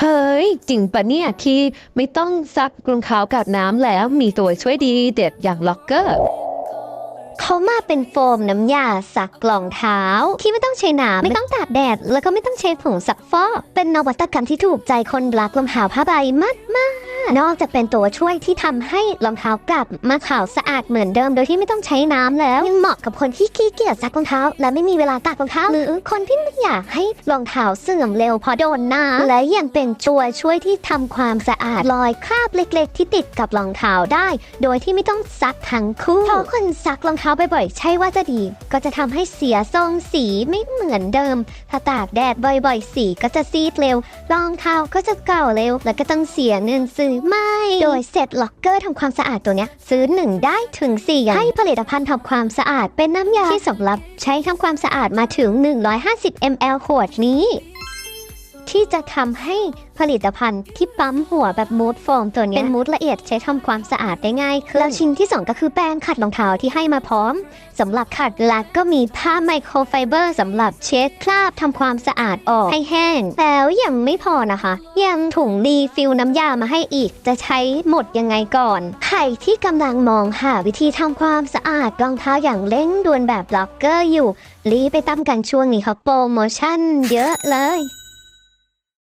เฮ้ย จริงปะเนี่ยที่ไม่ต้องซักรองเท้ากับน้ำแล้วมีตัวช่วยดีเด็ดอย่างล็อกเกอร์ เขามาเป็นโฟมน้ำยาซักกล่องเท้า ที่ไม่ต้องใช้น้ำไม่ต้องตากแดด แล้วก็ไม่ต้องใช้ผงซักฟอกเป็นนวัตกรรมที่ถูกใจคนรักรองเท้าผ้าใบมากมาก นอกจากเป็นตัวช่วยที่ทำให้รองเท้ากลับมาขาวสะอาดเหมือนเดิม โดยที่ไม่ต้องใช้น้ำแล้วยังเหมาะกับคนที่ขี้เกียจซักรองเท้า และไม่มีเวลาตากรองเท้า หรือคนที่ไม่อยากให้รองเท้าเสื่อมเร็วพราะโดนน้ำและยังเป็นตัวช่วยที่ทำความสะอาดรอยคราบเล็ก ๆ ที่ติดกับรองเท้าได้ โดยที่ไม่ต้องซักทั้งคู่เพราะคนซักรองเท้าบ่อยๆใช่ว่าจะดี ก็จะทำให้เสียทรงสีไม่เหมือนเดิม ถ้าตากแดดบ่อยๆ สีก็จะซีดเร็วรองเท้าก็จะเก่าเร็ว แล้วก็ต้องเสียเงินซื้อใหม่ โดยเซ็ตล็อกเกอร์ทำความสะอาดตัวเนี้ย ซื้อหนึ่งได้ถึง4อย่างให้ผลิตภัณฑ์ทำความสะอาดเป็นน้ำยาที่สำหรับใช้ทำความสะอาดมาถึง 150 ml ขวดนี้ ที่จะทำให้ผลิตภัณฑ์ที่ปั๊มหัวแบบมูดโฟมตัวนี้เป็นมูดละเอียดใช้ทำความสะอาดได้ง่ายขึ้นแล้วชิ้นที่ 2 ก็คือแป้งขัดรองเท้าที่ให้มาพร้อมสำหรับขัดละก็มีผ้าไมโครไฟเบอร์สำหรับเช็ดคราบทำความสะอาดออกให้แห้ง แล้วยังไม่พอนะคะ ยังถุงรีฟิลน้ำยามาให้อีก จะใช้หมดยังไงก่อนใครที่กำลังมองหาวิธีทำความสะอาดรองเท้าอย่างเร่งด่วนแบบล็อกเกอร์อยู่รีไปตั้มกันช่วงนี้เขาโปรโมชั่นเยอะเลย